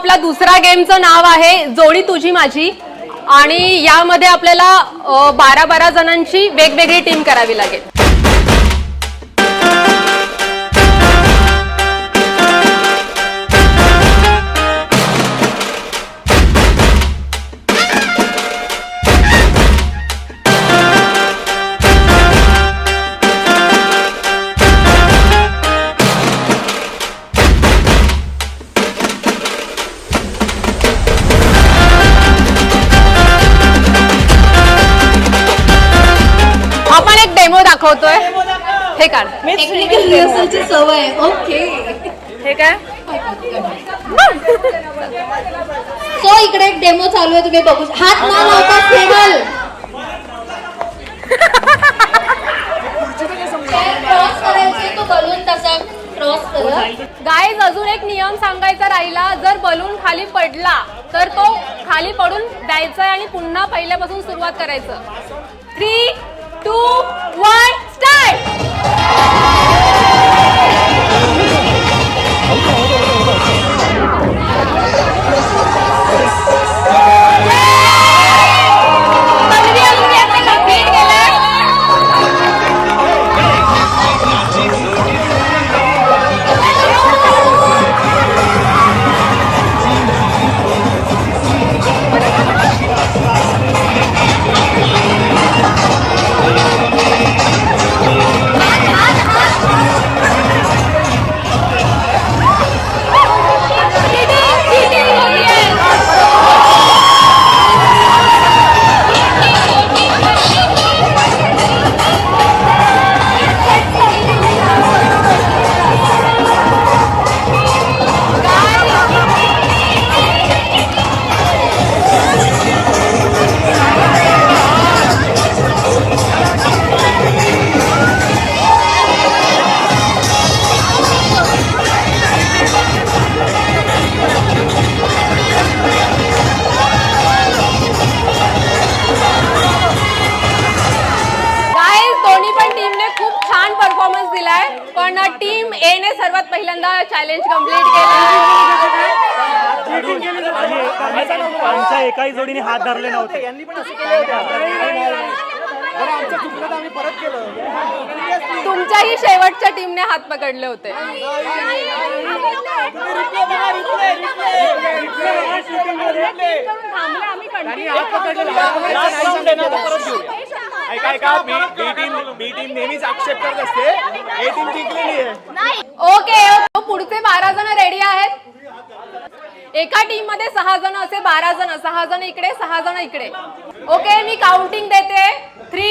आपला दुसरा गेमचं नाव आहे जोडी तुझी माझी. आणि यामध्ये आपल्याला बारा बारा जणांची वेगवेगळी टीम करावी लागेल. डेमो दाखवतोय. हे काढ. टेक्निकल रिहर्सलची सवय ओके. हे काय? सो इकडे एक डेमो चालू आहे. तुम्ही बघू हात न लावता टेबल क्रॉस करायचे तो बलून तसा. क्रॉस करत गाईज अजून एक नियम सांगायचा राहिला. जर बलून खाली पडला तर तो खाली पडून द्यायचा आणि पुन्हा पहिल्यापासून सुरुवात करायचं. Three two, one. दिलाय. पण टीम ए ने सर्वात पहिल्यांदा चॅलेंज कंप्लीट केलं. आमच्या एकाही जोडीने हात धरले नव्हते. तुमच्याही शेवटच्या टीमने हात पकडले होते. ऐका ऐका बी बी टीम बी टीम नेहमीच आक्षेप करत असते. ए टीम जिंकलेली आहे. ओके पुढचे बारा जण रेडी आहेत? एका टीममध्ये सहा जण असे बारा जण. सहा जण इकडे सहा जण इकडे. ओके मी काउंटिंग देते. थ्री